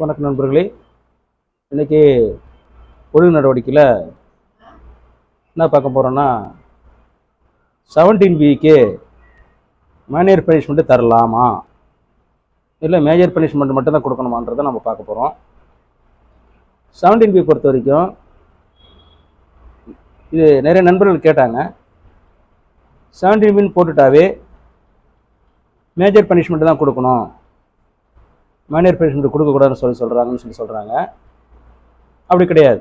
வணக்கம் நண்பர்களே. இன்றைக்கி ஒழுங்கு நடவடிக்கையில் என்ன பார்க்க போகிறோன்னா செவன்டீன் பிக்கு மைனர் பனிஷ்மெண்ட்டு தரலாமா? இல்லை மேஜர் பனிஷ்மெண்ட் மட்டும்தான் கொடுக்கணுமான்றதை நம்ம பார்க்க போகிறோம் செவன்டீன் பி பொறுத்த வரைக்கும் இது நிறைய நண்பர்கள் கேட்டாங்க. செவன்டீன் பின்னு போட்டுட்டாவே மேஜர் பனிஷ்மெண்ட்டு தான் கொடுக்கணும். மைனர் பனிஷ்மெண்ட் கொடுக்கக்கூடாதுன்னு சொல்லி சொல்கிறாங்கன்னு சொல்லி சொல்கிறாங்க அப்படி கிடையாது.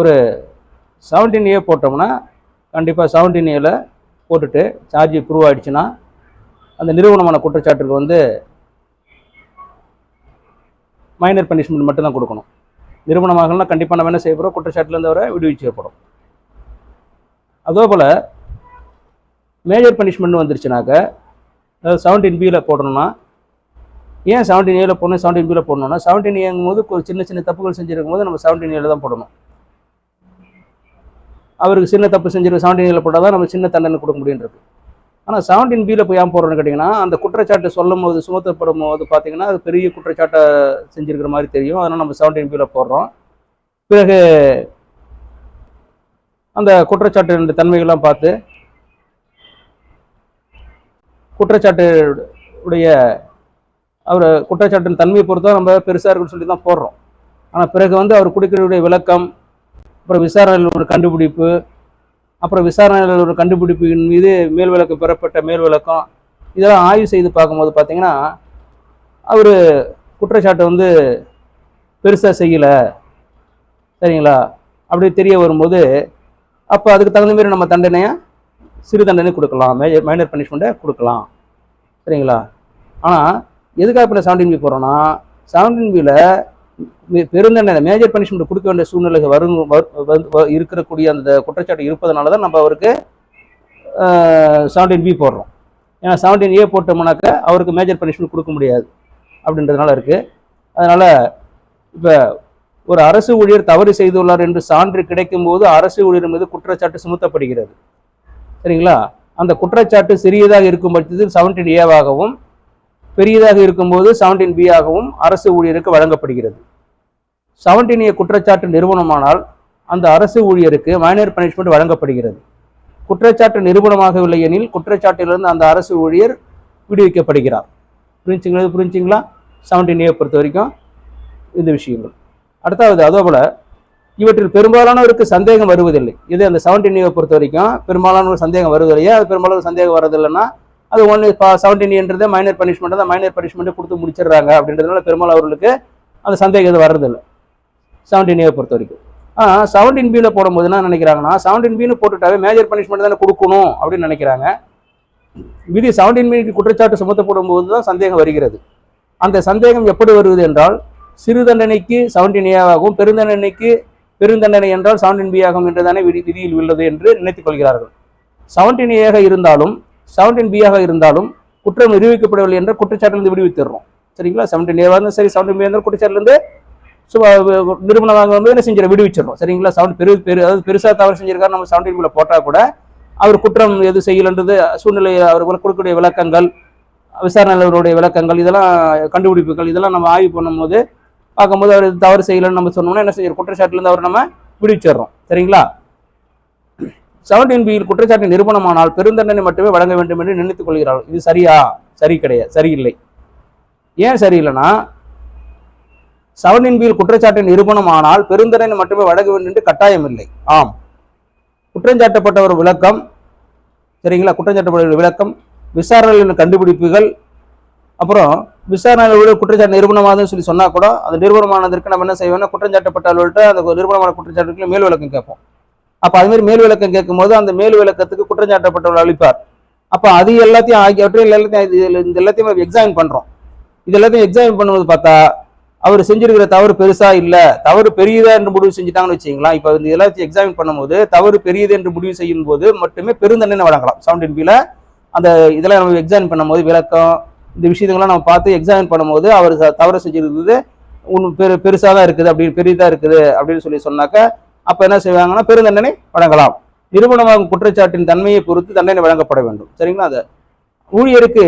ஒரு செவன்டீன் ஏ போட்டோம்னா கண்டிப்பாக செவன்டீன் ஏல போட்டுட்டு சார்ஜ் ப்ரூவ் ஆகிடுச்சுன்னா அந்த நிறுவனமான குற்றச்சாட்டுக்கு வந்து மைனர் பனிஷ்மெண்ட் மட்டும்தான் கொடுக்கணும். நிறுவனமாகலாம் கண்டிப்பாக நம்ம என்ன செய்ய போகிறோம் குற்றச்சாட்டுலேருந்து அவரை விடுவிச்சப்படும் அதே போல் மேஜர் பனிஷ்மெண்ட் வந்துருச்சுனாக்க அதாவது செவன்டீன் பியில் போடணும்னா ஏன் செவன்டீன் ஏல போடணும் செவன்டீன் பியில் போடணும்னா செவன்டீன் ஏங்கும் போது சின்ன சின்ன தப்புகள் செஞ்சிருக்கும் போது நம்ம செவன்டீன் ஏல தான் போடணும். அவருக்கு சின்ன தப்பு செஞ்சிருக்க செவன்டீன் ஏல போட்டால் தான் நம்ம சின்ன தண்டனை கொடுக்க முடியுன்றது. ஆனால் செவன்டீன் பியில் போய் ஏன் போடுறோன்னு கேட்டிங்கன்னா அந்த குற்றச்சாட்டு சொல்லும் போது சுமத்தப்படும் போது பார்த்தீங்கன்னா அது பெரிய குற்றச்சாட்டை செஞ்சிருக்கிற மாதிரி தெரியும். அதனால் நம்ம செவன்டீன் பியில் போடுறோம். பிறகு அந்த குற்றச்சாட்டு தன்மைகள்லாம் பார்த்து குற்றச்சாட்டு உடைய அவர் குற்றச்சாட்டின் தன்மையை பொறுத்தா நம்ம பெருசாக இருக்குன்னு சொல்லி தான் போடுறோம். ஆனால் பிறகு வந்து அவர் கொடுக்கக்கூடிய விளக்கம் அப்புறம் விசாரணையில் ஒரு கண்டுபிடிப்பு அப்புறம் விசாரணையில் ஒரு கண்டுபிடிப்பின் மீது மேல் விளக்கம் பெறப்பட்ட மேல் விளக்கம் இதெல்லாம் ஆய்வு செய்து பார்க்கும்போது பார்த்தீங்கன்னா அவர் குற்றச்சாட்டை வந்து பெருசாக செய்யலை. சரிங்களா? அப்படி தெரிய வரும்போது அப்போ அதுக்கு தகுந்த மாதிரி நம்ம தண்டனையை சிறு தண்டனை கொடுக்கலாம். மேஜர் மைனர் பனிஷ்மெண்ட்டை கொடுக்கலாம். சரிங்களா? ஆனால் எதுக்காக இப்போ செவன்டீன் பி போகிறோன்னா செவன்டீன் பியில் பெருந்தண்டனை மேஜர் பனிஷ்மெண்ட் கொடுக்க வேண்டிய சூழ்நிலை வரும் வ- இருக்கக்கூடிய அந்த குற்றச்சாட்டு இருப்பதனால தான் நம்ம அவருக்கு செவன்டீன் பி போடுறோம். ஏன்னா செவன்டீன் ஏ போட்டோம்னாக்க அவருக்கு மேஜர் பனிஷ்மெண்ட் கொடுக்க முடியாது அப்படின்றதுனால இருக்குது அதனால் இப்போ ஒரு அரசு ஊழியர் தவறு செய்துள்ளார் என்று சான்று கிடைக்கும்போது அரசு ஊழியர் மீது குற்றச்சாட்டு சுமத்தப்படுகிறது. சரிங்களா? அந்த குற்றச்சாட்டு சிறியதாக இருக்கும் பட்சத்தில் செவன்டீன் ஏவாகவும் பெரியதாக இருக்கும்போது செவன்டீன் பி ஆகவும் அரசு ஊழியருக்கு வழங்கப்படுகிறது. செவன்டீன் ஏ குற்றச்சாட்டு நிறுவனமானால் அந்த அரசு ஊழியருக்கு மைனர் பனிஷ்மெண்ட் வழங்கப்படுகிறது. குற்றச்சாட்டு நிரூபணமாகவில்லை எனில் குற்றச்சாட்டிலிருந்து அந்த அரசு ஊழியர் விடுவிக்கப்படுகிறார். புரிஞ்சுங்களா? புரிஞ்சுங்களா? செவன்டீன் ஏ பொறுத்த வரைக்கும் இந்த விஷயங்கள். அடுத்தாவது அதேபோல் இவற்றில் பெரும்பாலானவருக்கு சந்தேகம் வருவதில்லை. இது அந்த செவன்டீன் ஏ பொறுத்த வரைக்கும் பெரும்பாலானவர் சந்தேகம் வருவதில்லையா? அது பெரும்பாலும் சந்தேகம் வர்றதில்லைன்னா அது ஒன்று செவன்டீன் என்றது மைனர் பனிஷ்மெண்ட் தான். மைனர் பனிஷ்மெண்ட் கொடுத்து முடிச்சிடுறாங்க அப்படின்றதுனால பெரும்பாலும் அவர்களுக்கு அந்த சந்தேகம் வர்றதில்லை. செவன்டீன் ஏ பொறுத்த வரைக்கும் ஆனால் செவன்டீன் பியில் போடும்போது என்ன நினைக்கிறாங்கன்னா செவன்டீன் பின்னு போட்டுட்டாவே மேஜர் பனிஷ்மெண்ட் தானே கொடுக்கணும் அப்படின்னு நினைக்கிறாங்க. விதி செவன்டீன் பிக்கு குற்றச்சாட்டு சுமத்தப்படும் போது தான் சந்தேகம் வருகிறது. அந்த சந்தேகம் எப்படி வருவது என்றால் சிறு தண்டனைக்கு செவன்டீன் ஏவாகவும் பெருந்தண்டனைக்கு பெருந்தண்டனை என்றால் செவன்டீன் பி ஆகும் என்றுதானே விதி விதியில் உள்ளது என்று நினைத்துக் கொள்கிறார்கள். செவன்டீன் ஏக இருந்தாலும் செவன்டீன் பியாக இருந்தாலும் குற்றம் நிரூபிக்கப்படவில்லை என்ற குற்றச்சாட்டிலிருந்து விடுவித்துறோம் சரிங்களா? செவன்டீன் ஏவாக இருந்தாலும் சரி செவன்டீன் பி இருந்தால் குற்றச்சாட்டிலிருந்து நிறுவனமாக வந்து என்ன செஞ்சிட விடுவிச்சிடறோம். சரிங்களா? செவன் பெரு பெரு அதாவது பெருசாக தவறு செஞ்சிருக்காரு நம்ம செவன்டீன் பியில் போட்டால் கூட அவர் குற்றம் எது செய்யலன்றது சூழ்நிலை அவர் கொடுக்கக்கூடிய விளக்கங்கள் விசாரணையாளருடைய விளக்கங்கள் இதெல்லாம் கண்டுபிடிப்புகள் இதெல்லாம் நம்ம ஆய்வு பண்ணும்போது பார்க்கும்போது அவர் தவறு செய்யலைன்னு நம்ம சொன்னோம்னா என்ன செய்யறோம்? குற்றச்சாட்டுலேருந்து அவர் நம்ம விடுவிச்சிடுறோம். சரிங்களா? செவன்டீன் பியில் குற்றச்சாட்டு நிரூபணமானால் பெருந்தண்டனை மட்டுமே வழங்க வேண்டும் என்று நினைத்துக் கொள்கிறார்கள். இது சரியா? சரி கிடையாது. சரியில்லை. ஏன் சரியில்லைன்னா செவன்டீன் பியில் குற்றச்சாட்டு நிரூபணமானால் பெருந்தண்டனை மட்டுமே வழங்க வேண்டும் என்று கட்டாயம் இல்லை ஆம். குற்றஞ்சாட்டப்பட்டவர் விளக்கம். சரிங்களா? குற்றஞ்சாட்டப்பட்ட விளக்கம். விசாரணையில் கண்டுபிடிப்புகள். அப்புறம் விசாரணையோட குற்றச்சாட்டு நிரூபணமானதுன்னு சொல்லி சொன்னா கூட அந்த நிரூபணமானதற்கு நம்ம என்ன செய்வோம்னா குற்றஞ்சாட்டப்பட்ட அலுவலர்கிட்ட அந்த நிரூபணமான குற்றச்சாட்டுக்கு மேல் விளக்கம் கேட்போம். அப்ப அது மாதிரி மேல் விளக்கம் கேட்கும்போது அந்த மேல் விளக்கத்துக்கு குற்றஞ்சாட்டப்பட்டவர் அளிப்பார் அப்ப அது எல்லாத்தையும் ஆகியவற்றை எல்லாத்தையும் இது- இந்த எல்லாத்தையும் எக்ஸாமின் பண்றோம். இது எல்லாத்தையும் எக்ஸாமின் பண்ணும்போது பார்த்தா அவர் செஞ்சிருக்கிற தவறு பெருசா இல்ல தவறு பெரியதா என்று முடிவு செஞ்சுட்டாங்கன்னு வச்சுங்களா இப்ப இந்த எல்லாத்தையும் எக்ஸாமின் பண்ணும்போது தவறு பெரியது என்று முடிவு செய்யும் போது மட்டுமே பெருந்தண்டனை வழங்கலாம். செவன்டீன் பில அந்த இதெல்லாம் நம்ம எக்ஸாமின் பண்ணும்போது விளக்கம் இந்த விஷயங்கள்லாம் நம்ம பார்த்து எக்ஸாமின் பண்ணும்போது அவர் தவறு செஞ்சிருக்கிறது ஒன்று பெரு பெருசாக தான் இருக்குது அப்படி பெரியதாக இருக்குது அப்படின்னு சொல்லி சொன்னாக்க அப்போ என்ன செய்வாங்கன்னா பெருந்தண்டனை வழங்கலாம். நிறுவனமாகும் குற்றச்சாட்டின் தன்மையை பொறுத்து தண்டனை வழங்கப்பட வேண்டும். சரிங்களா? அது ஊழியருக்கு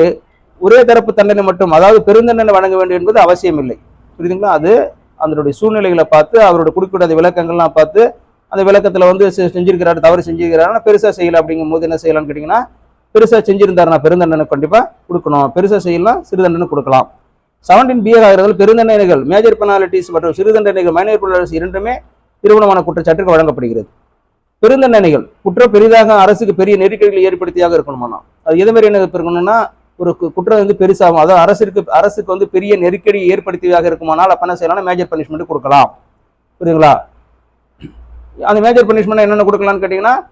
ஒரே தரப்பு தண்டனை மட்டும் அதாவது பெருந்தண்டனை வழங்க வேண்டும் என்பது அவசியம் இல்லை புரியுதுங்களா? அது அதனுடைய சூழ்நிலைகளை பார்த்து அவரோட கொடுக்கக்கூடிய அந்த விளக்கங்கள்லாம் பார்த்து அந்த விளக்கத்துல வந்து செ- செஞ்சிருக்கிறாரு தவறு செஞ்சிருக்கிறாருன்னா பெருசா செய்யலை அப்படிங்கும் போது என்ன செய்யலாம்னு கேட்டிங்கன்னா பெருசா செஞ்சிருந்தாருன்னா பெருந்தண்டனை கண்டிப்பாக கொடுக்கணும். பெருசா செய்யலாம் சிறுதண்டனை கொடுக்கலாம். செவன்டீன் பிஏ ஆகிறதுல பெருந்தண்டனைகள் மேஜர் பெனாலிட்டிஸ் மற்றும் சிறுதண்டனைகள் மைனர் பெனாலிட்டிஸ் இரண்டுமே திருமணமான குற்றச்சாட்டுக்கு வழங்கப்படுகிறது. பெருந்தண்டனைகள் குற்றம் பெரிதாக அரசுக்கு பெரிய நெருக்கடிகளை ஏற்படுத்தியாக இருக்கணுமானா? அது எது மாதிரி என்ன இருக்கணும்னா ஒரு கு- குற்றம் வந்து பெருசாகும். அதாவது அரசுக்கு அரசுக்கு வந்து பெரிய நெருக்கடி ஏற்படுத்தியதாக இருக்குமானால் அப்போ என்ன செய்யலாம் மேஜர் பனிஷ்மெண்ட் கொடுக்கலாம். புரியுதுங்களா? அந்த மேஜர் பனிஷ்மெண்ட் என்னென்ன கொடுக்கலாம்னு கேட்டிங்கன்னா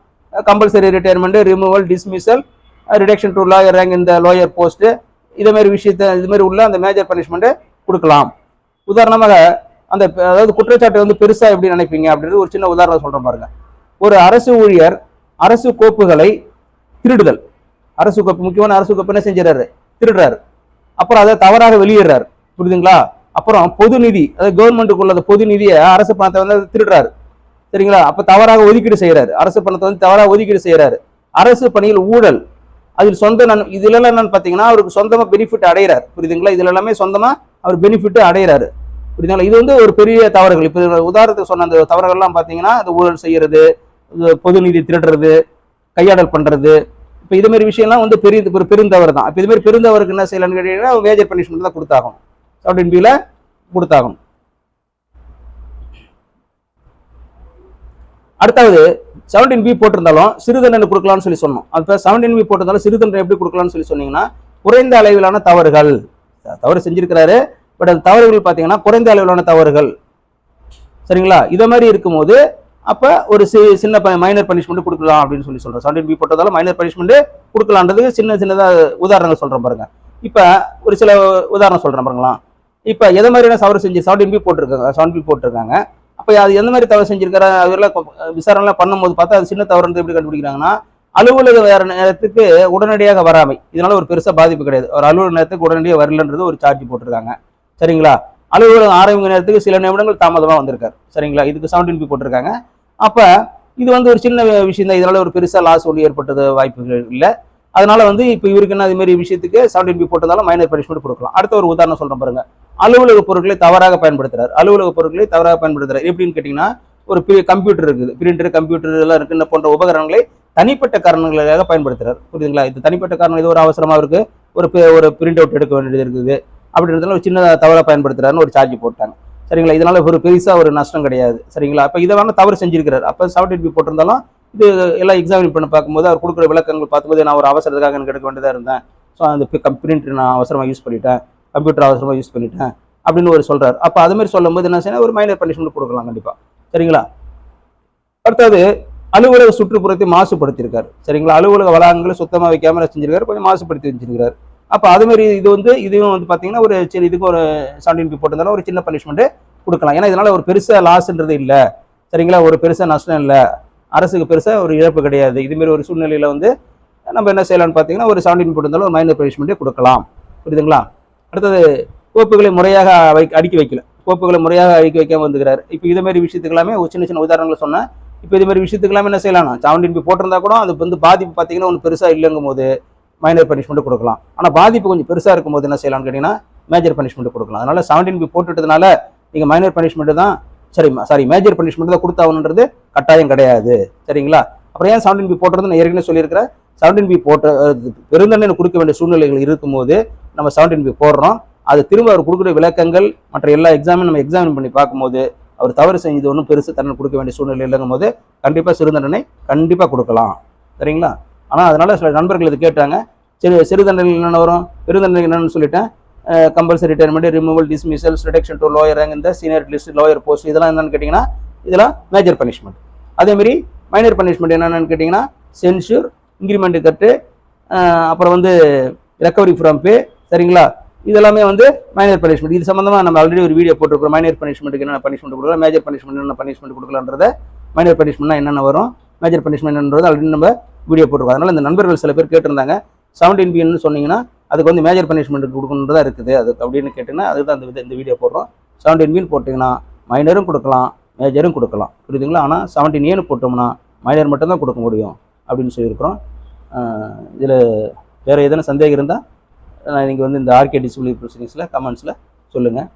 compulsory retirement removal dismissal reduction to lower rank இந்த லோயர் போஸ்ட்டு இதே மாதிரி விஷயத்த இதுமாரி உள்ள அந்த மேஜர் பனிஷ்மெண்ட்டை கொடுக்கலாம். உதாரணமாக அந்த அதாவது குற்றச்சாட்டை வந்து பெருசா எப்படி நினைப்பீங்க அப்படின்றது ஒரு சின்ன உதாரணம் சொல்ற பாருங்க. ஒரு அரசு ஊழியர் அரசு கோப்புகளை திருடுதல். அரசு கோப்பு முக்கியமான அரசு கோப்பு என்ன செஞ்சிடறாரு? திருடுறாரு. அப்புறம் அதை தவறாக வெளியிடுறாரு. புரியுதுங்களா? அப்புறம் பொது நிதி அதாவது கவர்மெண்ட்டுக்குள்ள அந்த பொது நிதியை அரசு பணத்தை வந்து திருடுறாரு. சரிங்களா? அப்ப தவறாக ஒதுக்கீடு செய்யறாரு அரசு பணத்தை வந்து தவறாக ஒதுக்கீடு செய்யறாரு அரசு பணியில் ஊழல் அதில் சொந்த நன் இதுல எல்லாம் என்னன்னு பாத்தீங்கன்னா அவருக்கு சொந்தமா பெனிஃபிட் அடைகிறார் புரியுதுங்களா? இதுல எல்லாமே சொந்தமா அவர் பெனிஃபிட் அடைகிறாரு புரியுதுங்களா இது வந்து ஒரு பெரிய தவறுகள். இப்போ உதாரணத்துக்கு சொன்ன அந்த தவறுகள்லாம் பார்த்தீங்கன்னா அந்த ஊழல் செய்கிறது பொது நிதி திருடுறது கையாடல் பண்ணுறது இப்போ இது மாதிரி விஷயம்லாம் வந்து பெரிய ஒரு பெருந்தவறு தான். இப்போ இது மாதிரி பெருந்தவருக்கு என்ன செய்யலாம்னு கேட்டீங்கன்னா மேஜர் பனிஷ்மெண்ட் தான் கொடுத்தாகும் செவன்டீன் பியில் கொடுத்தாகும் அடுத்தாவது செவன்டீன் பி போட்டிருந்தாலும் சிறு தண்டனை கொடுக்கலாம்னு சொல்லி சொன்னோம். அப்போ செவன்டீன் பி போட்டிருந்தாலும் சிறு தண்டனை எப்படி கொடுக்கலாம்னு சொல்லி சொன்னீங்கன்னா குறைந்த அளவிலான தவறுகள். தவறு செஞ்சிருக்கிறாரு பட் அந்த தவறுகள் பார்த்தீங்கன்னா குறைந்த அளவிலான தவறுகள். சரிங்களா? இதை மாதிரி இருக்கும்போது அப்போ ஒரு சி சின்ன மைனர் பனிஷ்மெண்ட் கொடுக்கலாம் அப்படின்னு சொல்லி சொல்கிறோம் செவன்டீன் பி போட்டதால மைனர் பனிஷ்மெண்ட் கொடுக்கலான்றது சின்ன சின்னதாக உதாரணங்கள் சொல்கிறோம் பாருங்க. இப்போ ஒரு சில உதாரணம் சொல்கிறேன் பாருங்களா இப்போ எதை மாதிரியான தவறு செஞ்சு செவன்டீன் பி போட்டிருக்காங்க செவன் பி போட்டிருக்காங்க. அப்போ அது எந்த மாதிரி தவறு செஞ்சிருக்காரு அதெல்லாம் விசாரணைலாம் பண்ணும்போது பார்த்தா அது சின்ன தவறு எப்படி கண்டுபிடிக்கிறாங்கன்னா அலுவலக வேற நேரத்துக்கு உடனடியாக வராமை. இதனால ஒரு பெருசாக பாதிப்பு கிடையாது. ஒரு அலுவலக நேரத்துக்கு உடனடியாக வரலன்றது ஒரு சார்ஜ் போட்டிருக்காங்க. சரிங்களா? அலுவலகம் ஆரம்பிக்க நேரத்துக்கு சில நிமிடங்கள் தாமதமாக வந்திருக்காரு. சரிங்களா? இதுக்கு செவன்டீன் பி போட்டிருக்காங்க. அப்போ இது வந்து ஒரு சின்ன விஷயம் தான் இதனால் ஒரு பெருசாக லாஸ் ஒன்று ஏற்பட்டது வாய்ப்புகள் இல்லை. அதனால வந்து இப்போ இவருக்கு என்ன அது மாதிரி விஷயத்துக்கு செவன்டீன் பி போட்டதாலும் மைனர் பனிஷ்மெண்ட் கொடுக்கலாம். அடுத்த ஒரு உதாரணம் சொல்கிறேன் பாருங்க. அலுவலக பொருட்களை தவறாக பயன்படுத்துறாரு. அலுவலக பொருட்களை தவறாக பயன்படுத்துறாரு. எப்படின்னு கேட்டிங்கன்னா ஒரு கம்ப்யூட்டர் இருக்குது. பிரிண்டர் கம்ப்யூட்டர் எல்லாம் இருக்குது இந்த போன்ற உபகரணங்களை தனிப்பட்ட காரணங்களுக்காக பயன்படுத்துறாரு. புரியுதுங்களா? இது தனிப்பட்ட காரணம். இது ஒரு அவசரமாக இருக்குது ஒரு ஒரு பிரிண்ட் அவுட் எடுக்க வேண்டியது இருக்குது. அப்படின்றதுனால ஒரு சின்ன தவறாக பயன்படுத்துறாருன்னு ஒரு சார்ஜ் போட்டாங்க. சரிங்களா? இதனால ஒரு பெருசா ஒரு நஷ்டம் கிடையாது. சரிங்களா? அப்ப இதை வேணா தவறு செஞ்சிருக்கிறார். அப்ப செவன்டீன் பி போட்டிருந்தாலும் இது எல்லாம் எக்ஸாமின் பண்ணி பார்க்கும்போது அவர் கொடுக்குற விளக்கங்கள் பார்க்கும்போது நான் ஒரு அவசரத்துக்காக எனக்கு எடுக்க வேண்டியதா இருந்தேன். ஸோ அந்த பிரிண்ட் நான் அவசரமா யூஸ் பண்ணிட்டேன். கம்ப்யூட்டர் அவசரமா யூஸ் பண்ணிட்டேன் அப்படின்னு ஒரு சொல்றாரு. அப்ப அது மாதிரி சொல்லும்போது என்ன செய்யணும்? ஒரு மைனர் பனிஷ்மெண்ட் கொடுக்கலாம் கண்டிப்பா. சரிங்களா? அடுத்தது அலுவலக சுற்றுப்புறத்தை மாசுபடுத்தியிருக்காரு. சரிங்களா? அலுவலக வளாகங்களை சுத்தமாக வைக்காமல் செஞ்சிருக்காரு. கொஞ்சம் மாசுபடுத்தி வச்சிருக்காரு அப்போ அது மாதிரி இது வந்து இதுவும் வந்து பார்த்தீங்கன்னா ஒரு சரி இதுக்கு ஒரு செவன்டீன் பி போட்டிருந்தாலும் ஒரு சின்ன பனிஷ்மெண்ட்டு கொடுக்கலாம். ஏன்னா இதனால் ஒரு பெருசாக லாஸ்ன்றது இல்லை. சரிங்களா? ஒரு பெருசாக நஷ்டம் இல்லை. அரசுக்கு பெருசாக ஒரு இழப்பு கிடையாது. இதுமாரி ஒரு சூழ்நிலையில் வந்து நம்ம என்ன செய்யலாம்னு பார்த்தீங்கன்னா ஒரு செவன்டீன் போட்டிருந்தாலும் ஒரு மைனர் பனிஷ்மெண்ட்டே கொடுக்கலாம். புரியுதுங்களா? அடுத்தது கோப்புகளை முறையாக வை அடுக்கி வைக்கல. கோப்புகளை முறையாக அடுக்கி வைக்காம வந்துக்கிறாரு. இப்போ இது மாதிரி விஷயத்துக்கு எல்லாமே ஒரு சின்ன சின்ன உதாரணங்களை சொன்னேன். இப்போ இது மாதிரி விஷயத்துக்கு எல்லாமே என்ன செய்யலாம்? செவன்டீன் பி போட்டிருந்தா கூட அது வந்து பாதிப்பு பார்த்தீங்கன்னா ஒன்று பெருசாக இல்லைங்கும் போது மைனர் பனிஷ்மெண்ட் கொடுக்கலாம். ஆனால் பாதிப்பு கொஞ்சம் பெருசாக இருக்கும்போது என்ன செய்யலாம்னு கேட்டிங்கன்னா மேஜர் பனிஷ்மெண்ட் கொடுக்கலாம். அதனால் செவன்டீன் பி போட்டுட்டதுனால நீங்கள் மைனர் பனிஷ்மெண்ட் தான் சரி சாரி மேஜர் பனிஷ்மெண்ட் தான் கொடுத்தாகணுன்றது கட்டாயம் கிடையாது. சரிங்களா? அப்புறம் ஏன் செவன்டீன் பி போட்டுறது நான் ஏற்கனவே சொல்லியிருக்கிறேன். செவன்டீன் பி போட்ட பெருந்தண்டனை கொடுக்க வேண்டிய சூழ்நிலைகள் இருக்கும்போது நம்ம செவன்டீன் பி போடுறோம். அது திரும்ப அவர் கொடுக்குற விளக்கங்கள் மற்ற எல்லா எக்ஸாமும் நம்ம எக்ஸாமின் பண்ணி பார்க்கும்போது அவர் தவறு செஞ்சது ஒன்றும் பெருசு தண்டனை கொடுக்க வேண்டிய சூழ்நிலை இல்லைங்கும் போது கண்டிப்பாக சிறு தண்டனை கண்டிப்பாக கொடுக்கலாம். சரிங்களா? ஆனால் அதனால் சில நண்பர்கள் இது கேட்டாங்க. சிறு சிறு தண்டனை என்னென்ன வரும்? பெருந்தண்டனை என்னென்னு சொல்லிட்டேன். Compulsory retirement removal dismissal reduction to lower rank இந்த சீனியர் லிஸ்ட் லோயர் போஸ்ட் இதெல்லாம் என்னென்னு கேட்டிங்கன்னா இதெல்லாம் மேஜர் பனிஷ்மெண்ட் அதேமாரி மைனர் பனிஷ்மெண்ட் என்னென்னு கேட்டிங்கன்னா சென்சூர் இன்க்ரிமெண்ட் கட்டு அப்புறம் வந்து ரெக்கவரி ஃப்ரம் பே சரிங்களா? இதெல்லாமே வந்து மைனர் பனிஷ்மெண்ட் இது சம்மந்தமாக நம்ம ஆல்ரெடி ஒரு வீடியோ போட்டிருக்கிறோம். மைனர் பனிஷ்மெண்ட்டுக்கு என்னென்ன பனிஷ்மெண்ட் கொடுக்கலாம்? மேஜர் பனிஷ்மெண்ட் என்னென்ன பனிஷ்மெண்ட் கொடுக்கலான்றத மைனர் பனிஷ்மெண்ட்னா என்னென்ன வரும்? மேஜர் பனிஷ்மெண்ட் என்னன்றது ஆல்ரெடி நம்ம வீடியோ போட்டிருக்கோம். அதனால இந்த நண்பர்கள் சில பேர் கேட்டிருந்தாங்க செவன்டீன் பின்னு சொன்னீங்கன்னா அதுக்கு வந்து மேஜர் பனிஷ்மெண்ட் கொடுக்கணுன்றதா இருக்குது. அது அப்படின்னு கேட்டிங்கன்னா அதுதான் அந்த இந்த வீடியோ போடுறோம். செவன்டீன் பின்னு போட்டிங்கன்னா மைனரும் கொடுக்கலாம் மேஜரும் கொடுக்கலாம். புரியுதுங்களா? ஆனால் செவன்டீன் ஏன்னு போட்டோம்னா மைனர் மட்டும் தான் கொடுக்க முடியும் அப்படின்னு சொல்லியிருக்கிறோம். இதில் வேறு எதனா சந்தேகம் இருந்தால் நீங்கள் வந்து இந்த ஆர்கே டிசிப்ளினரி ப்ரொசீடிங்ஸில் கமெண்ட்ஸில் சொல்லுங்கள்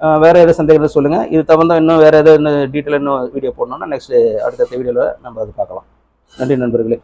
வேறு எதாவது சந்தேகங்கள் சொல்லுங்கள் இது தவிர்த்தா இன்னும் வேறு எதாவது இன்னும் டீட்டெயில் இன்னும் வீடியோ போடணும்னா நெக்ஸ்ட் அடுத்தடுத்த வீடியோவில் நம்ம அது பார்க்கலாம். நன்றி நண்பர்களே.